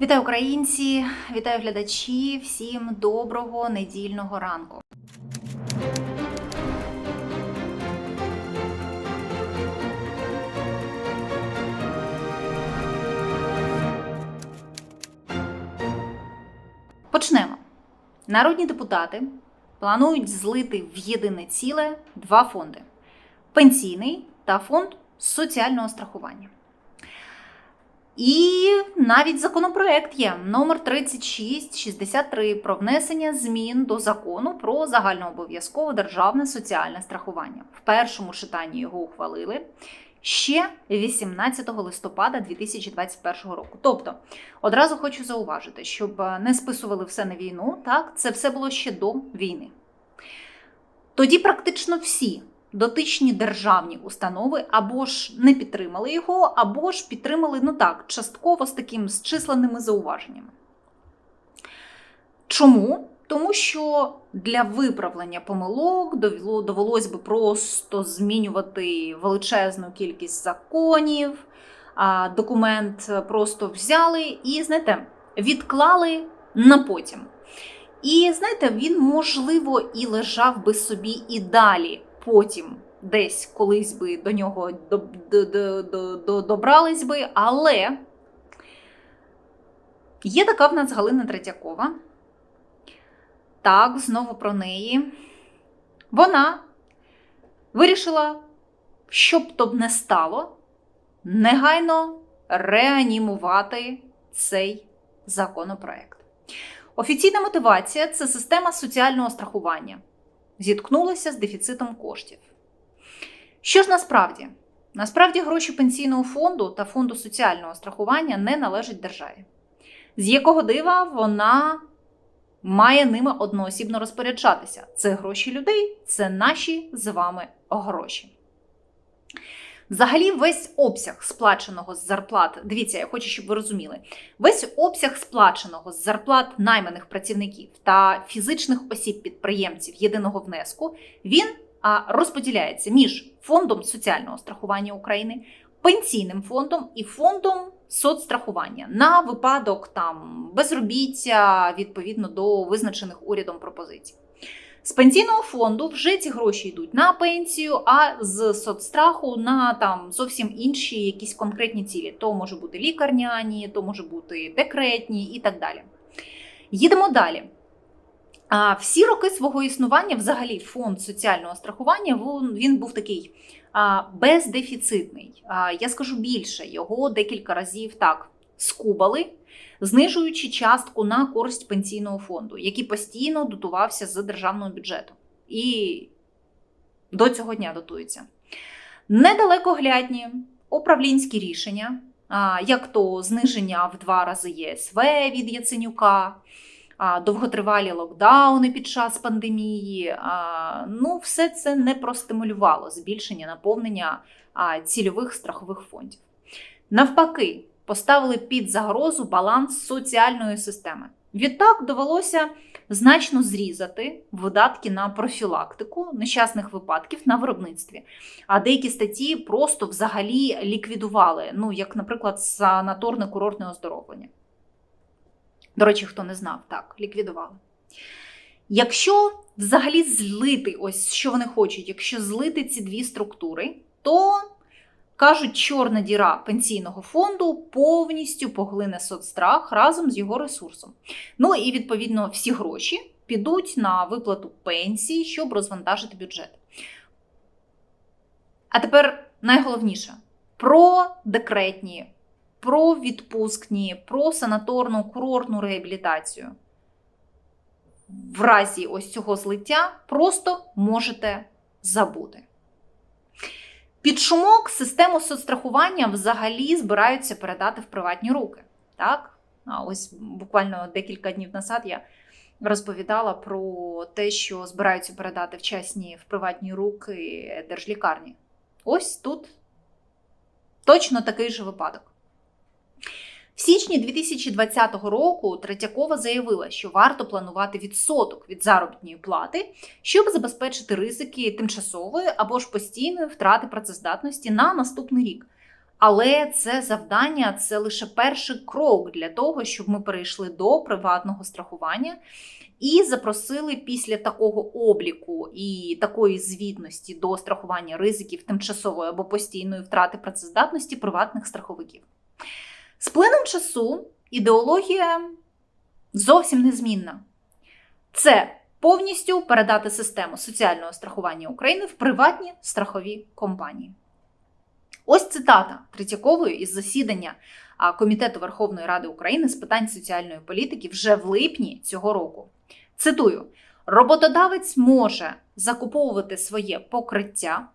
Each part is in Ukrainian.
Вітаю українці, вітаю глядачі. Всім доброго недільного ранку. Почнемо. Народні депутати планують злити в єдине ціле два фонди: пенсійний та фонд соціального страхування. І навіть законопроект є номер 3663 про внесення змін до закону про загальнообов'язкове державне соціальне страхування. В першому читанні його ухвалили ще 18 листопада 2021 року. Тобто, одразу хочу зауважити, щоб не списували все на війну, так це все було ще до війни. Тоді практично всі дотичні державні установи або ж не підтримали його, або ж підтримали, ну так, частково з таким з численними зауваженнями. Чому? Тому що для виправлення помилок довело, довелось би просто змінювати величезну кількість законів, документ просто взяли і, знаєте, відклали на потім. І знаєте, він, можливо, і лежав би собі і далі потім десь колись би до нього до, до, до, до, до, добрались би, але є така в нас Галина Третьякова. Так, знову про неї. Вона вирішила, щоб то б не стало, негайно реанімувати цей законопроект. Офіційна мотивація це система соціального страхування зіткнулися з дефіцитом коштів. Що ж насправді? Насправді гроші пенсійного фонду та фонду соціального страхування не належать державі, з якого дива вона має ними одноосібно розпоряджатися. Це гроші людей, це наші з вами гроші. Взагалі, весь обсяг сплаченого з зарплат, дивіться, я хочу, щоб ви розуміли, весь обсяг сплаченого з зарплат найманих працівників та фізичних осіб-підприємців єдиного внеску, він розподіляється між фондом соціального страхування України, пенсійним фондом і фондом соцстрахування на випадок там безробіття відповідно до визначених урядом пропозицій. З пенсійного фонду вже ці гроші йдуть на пенсію, а з соцстраху на там зовсім інші якісь конкретні цілі. То може бути лікарняні, то може бути декретні і так далі. Їдемо далі. А Всі роки свого існування, взагалі, фонд соціального страхування він був такий бездефіцитний. Я скажу більше, його декілька разів так скубали знижуючи частку на користь пенсійного фонду, який постійно дотувався з державного бюджету. І до цього дня дотується. Недалекоглядні управлінські рішення, як то зниження в два рази ЄСВ від Яценюка, довготривалі локдауни під час пандемії. Ну, все це не простимулювало збільшення наповнення цільових страхових фондів. Навпаки, поставили під загрозу баланс соціальної системи. Відтак довелося значно зрізати видатки на профілактику нещасних випадків на виробництві. А деякі статті просто взагалі ліквідували, ну, як, наприклад, санаторне курортне оздоровлення. До речі, хто не знав, так, ліквідували. Якщо взагалі злити, ось що вони хочуть, якщо злити ці дві структури, то Кажуть, чорна діра пенсійного фонду повністю поглине соцстрах разом з його ресурсом. Ну і відповідно всі гроші підуть на виплату пенсії, щоб розвантажити бюджет. А тепер найголовніше про декретні, про відпускні, про санаторну курортну реабілітацію. В разі ось цього злиття просто можете забути. Під шумок систему соцстрахування взагалі збираються передати в приватні руки. Так? А ось буквально декілька днів назад я розповідала про те, що збираються передати вчасні в приватні руки держлікарні. Ось тут точно такий же випадок. В січні 2020 року Третьякова заявила, що варто планувати відсоток від заробітної плати, щоб забезпечити ризики тимчасової або ж постійної втрати працездатності на наступний рік. Але це завдання це лише перший крок для того, щоб ми перейшли до приватного страхування і запросили після такого обліку і такої звітності до страхування ризиків тимчасової або постійної втрати працездатності приватних страховиків. З плином часу ідеологія зовсім незмінна. Це повністю передати систему соціального страхування України в приватні страхові компанії. Ось цитата Третьякової із засідання Комітету Верховної Ради України з питань соціальної політики вже в липні цього року. Цитую: роботодавець може закуповувати своє покриття,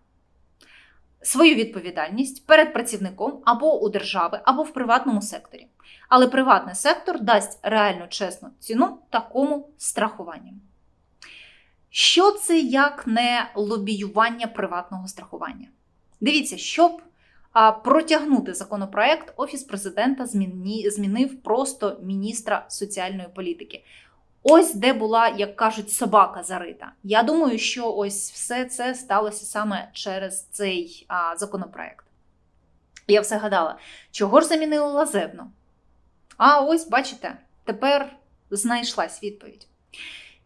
свою відповідальність перед працівником або у держави, або в приватному секторі. Але приватний сектор дасть реальну чесну ціну такому страхуванню. Що це як не лобіювання приватного страхування? Дивіться, щоб протягнути законопроект, Офіс президента змінив просто міністра соціальної політики. Ось де була, як кажуть, собака зарита. Я думаю, що ось все це сталося саме через цей а, законопроект. Я все гадала, чого ж замінили лазебну? А ось, бачите, тепер знайшлась відповідь.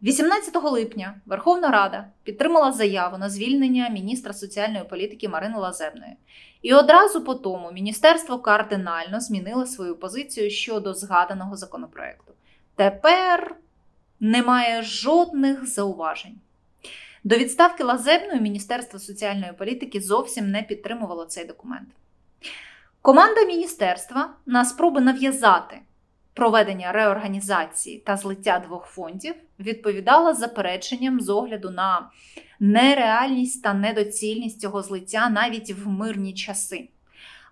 18 липня Верховна Рада підтримала заяву на звільнення міністра соціальної політики Марини Лазебної. І одразу по тому міністерство кардинально змінило свою позицію щодо згаданого законопроекту. Тепер немає жодних зауважень. До відставки Лазебної Міністерство соціальної політики зовсім не підтримувало цей документ. Команда міністерства на спроби нав'язати проведення реорганізації та злиття двох фондів відповідала запереченням з огляду на нереальність та недоцільність цього злиття навіть в мирні часи,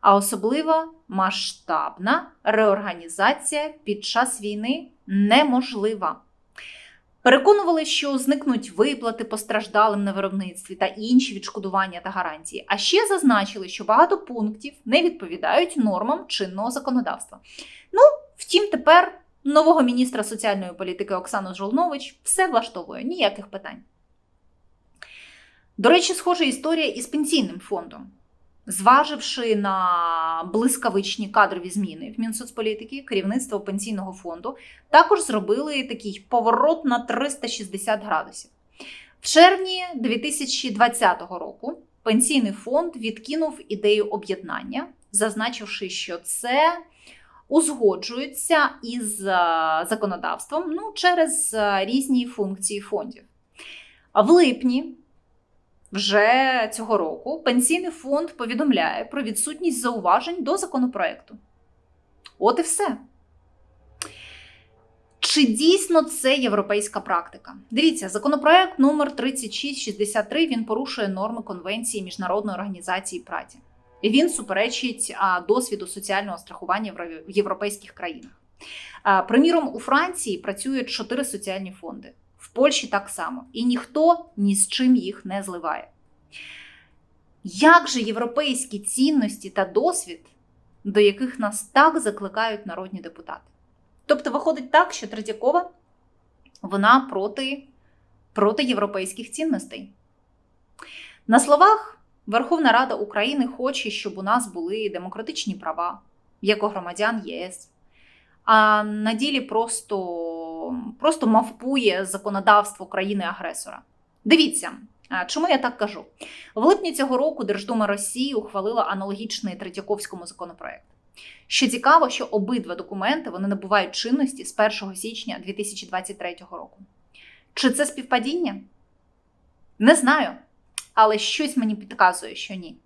а особливо масштабна реорганізація під час війни неможлива. Переконували, що зникнуть виплати постраждалим на виробництві та інші відшкодування та гарантії. А ще зазначили, що багато пунктів не відповідають нормам чинного законодавства. Ну, втім, тепер нового міністра соціальної політики Оксану Жолнович все влаштовує ніяких питань. До речі, схожа історія із пенсійним фондом. Зваживши на блискавичні кадрові зміни в Мінсоцполітики, керівництво пенсійного фонду також зробили такий поворот на 360 градусів. В червні 2020 року пенсійний фонд відкинув ідею об'єднання, зазначивши, що це узгоджується із е, законодавством ну, через е, різні функції фондів. В липні вже цього року пенсійний фонд повідомляє про відсутність зауважень до законопроекту. От і все. Чи дійсно це європейська практика? Дивіться, законопроект номер 3663 він порушує норми Конвенції Міжнародної організації праці. Він суперечить досвіду соціального страхування в європейських країнах. Приміром, у Франції працюють чотири соціальні фонди. В Польщі так само. І ніхто ні з чим їх не зливає. Як же європейські цінності та досвід, до яких нас так закликають народні депутати? Тобто, виходить так, що Третьякова вона проти, проти європейських цінностей. На словах, Верховна Рада України хоче, щоб у нас були демократичні права, як у громадян ЄС. А на ділі просто, просто мавпує законодавство країни-агресора. Дивіться, чому я так кажу? В липні цього року Держдума Росії ухвалила аналогічний Третьяковському законопроект. Що цікаво, що обидва документи вони набувають чинності з 1 січня 2023 року. Чи це співпадіння? Не знаю. Але щось мені підказує, що ні.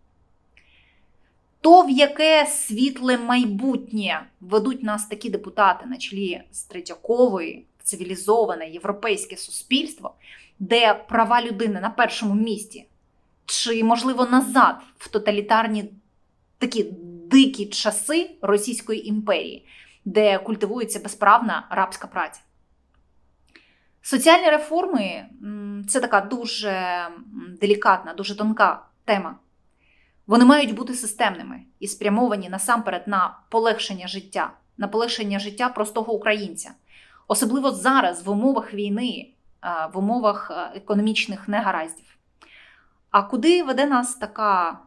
То, в яке світле майбутнє ведуть нас такі депутати на чолі з Третьякової, цивілізоване європейське суспільство, де права людини на першому місці, чи, можливо, назад в тоталітарні такі дикі часи Російської імперії, де культивується безправна рабська праця. Соціальні реформи це така дуже делікатна, дуже тонка тема. Вони мають бути системними і спрямовані насамперед на полегшення життя, на полегшення життя простого українця. Особливо зараз, в умовах війни, в умовах економічних негараздів. А куди веде нас така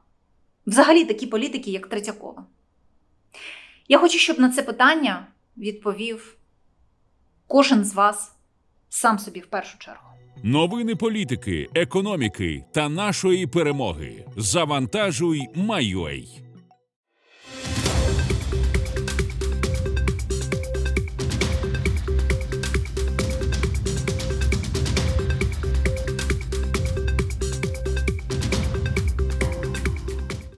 Взагалі такі політики, як Третьякова? Я хочу, щоб на це питання відповів кожен з вас сам собі в першу чергу. Новини політики, економіки та нашої перемоги. Завантажуй, Майой.